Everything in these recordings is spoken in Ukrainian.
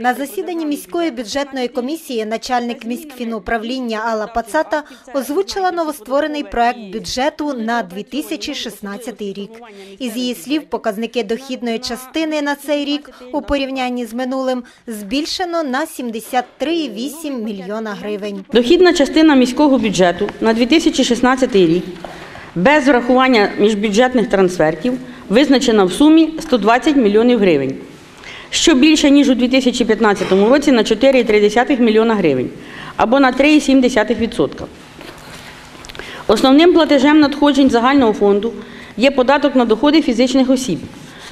На засіданні міської бюджетної комісії начальник міськфінуправління Алла Пацата озвучила новостворений проект бюджету на 2016 рік. Із її слів, показники дохідної частини на цей рік у порівнянні з минулим збільшено на 73,8 мільйона гривень. Дохідна частина міського бюджету на 2016 рік без врахування міжбюджетних трансфертів визначена в сумі 120 мільйонів гривень, що більше, ніж у 2015 році на 4,3 мільйона гривень або на 3,7%. Основним платежем надходжень загального фонду є податок на доходи фізичних осіб,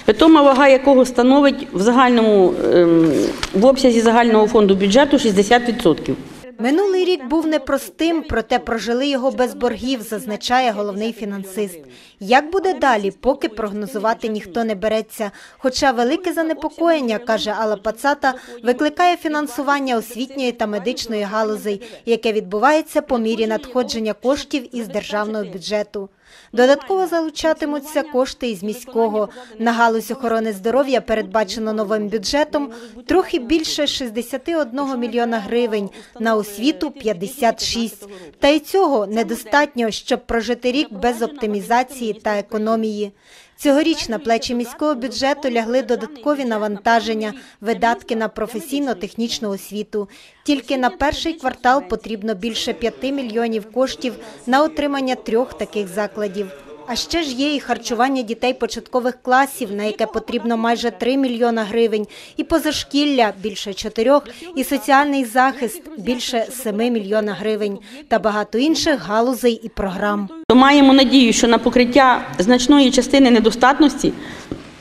питома вага якого становить в, загальному, ем, в обсязі загального фонду бюджету 60%. Минулий рік був непростим, проте прожили його без боргів, зазначає головний фінансист. Як буде далі, поки прогнозувати ніхто не береться. Хоча велике занепокоєння, каже Алла Пацата, викликає фінансування освітньої та медичної галузей, яке відбувається по мірі надходження коштів із державного бюджету. Додатково залучатимуться кошти із міського. На галузь охорони здоров'я передбачено новим бюджетом трохи більше 61 мільйона гривень, на освіту 56. Та й цього недостатньо, щоб прожити рік без оптимізації та економії. Цьогоріч на плечі міського бюджету лягли додаткові навантаження, видатки на професійно-технічну освіту. Тільки на перший квартал потрібно більше 5 мільйонів коштів на отримання трьох таких закладів. А ще ж є і харчування дітей початкових класів, на яке потрібно майже 3 мільйона гривень, і позашкілля – більше 4, і соціальний захист – більше 7 мільйона гривень, та багато інших галузей і програм. Маємо надію, що на покриття значної частини недостатності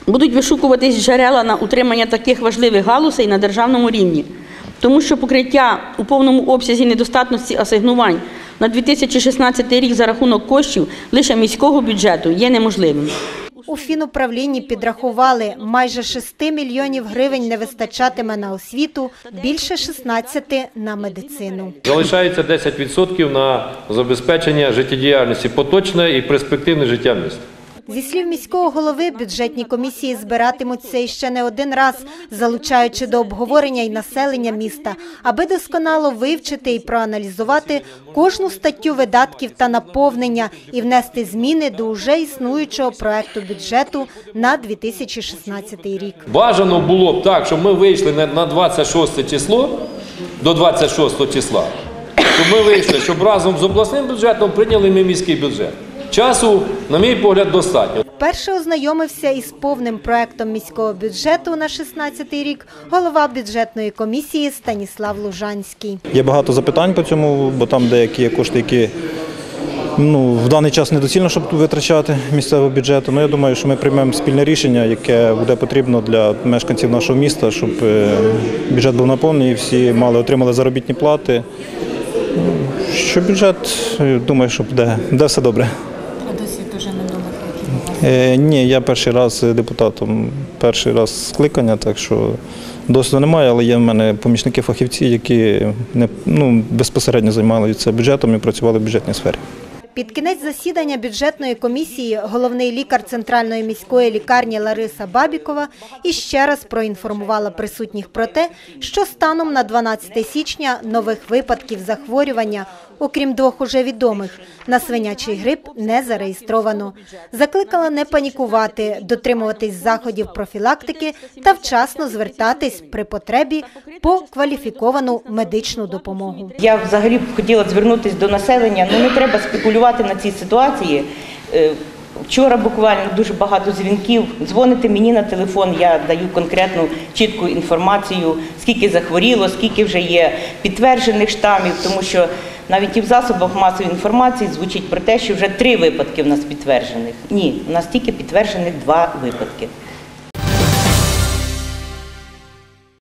будуть вишукуватись джерела на утримання таких важливих галузей на державному рівні, тому що покриття у повному обсязі недостатності асигнувань на 2016 рік за рахунок коштів лише міського бюджету є неможливим. У фінуправлінні підрахували, майже 6 мільйонів гривень не вистачатиме на освіту, більше 16 – на медицину. Залишається 10% на забезпечення життєдіяльності поточне і перспективне життя міста. Зі слів міського голови, бюджетні комісії збиратимуться іще не один раз, залучаючи до обговорення й населення міста, аби досконало вивчити і проаналізувати кожну статтю видатків та наповнення і внести зміни до уже існуючого проекту бюджету на 2016 рік. Бажано було б так, щоб ми вийшли на 26 число, до 26 числа, щоб ми вийшли, щоб разом з обласним бюджетом прийняли ми міський бюджет. Часу, на мій погляд, достатньо. Перше ознайомився із повним проектом міського бюджету на 16 рік голова бюджетної комісії Станіслав Лужанський. Є багато запитань по цьому, бо там деякі є кошти, які ну, в даний час недоцільно, щоб витрачати місцевого бюджету. Ну, я думаю, що ми приймемо спільне рішення, яке буде потрібно для мешканців нашого міста, щоб е, бюджет був наповнений, і всі мали отримали заробітні плати. Що бюджет, е, думаю, що буде, буде все добре. Досвід років. Е, ні, я перший раз депутатом, перший раз скликання, так що досвіду немає, але є в мене помічники фахівці, які не, ну, безпосередньо займалися бюджетом і працювали в бюджетній сфері. Під кінець засідання бюджетної комісії головний лікар Центральної міської лікарні Лариса Бабікова іще раз проінформувала присутніх про те, що станом на 12 січня нових випадків захворювання, окрім двох уже відомих, на свинячий грип не зареєстровано. Закликала не панікувати, дотримуватись заходів профілактики та вчасно звертатись при потребі по кваліфіковану медичну допомогу. Я взагалі хотіла звернутися до населення. Ну не треба спекулювати на цій ситуації. Е, Вчора буквально дуже багато дзвінків. Дзвоните мені на телефон, я даю конкретну чітку інформацію, скільки захворіло, скільки вже є підтверджених штамів, тому що навіть і в засобах масової інформації звучить про те, що вже три випадки в нас підтверджених. Ні, у нас тільки підтверджених два випадки.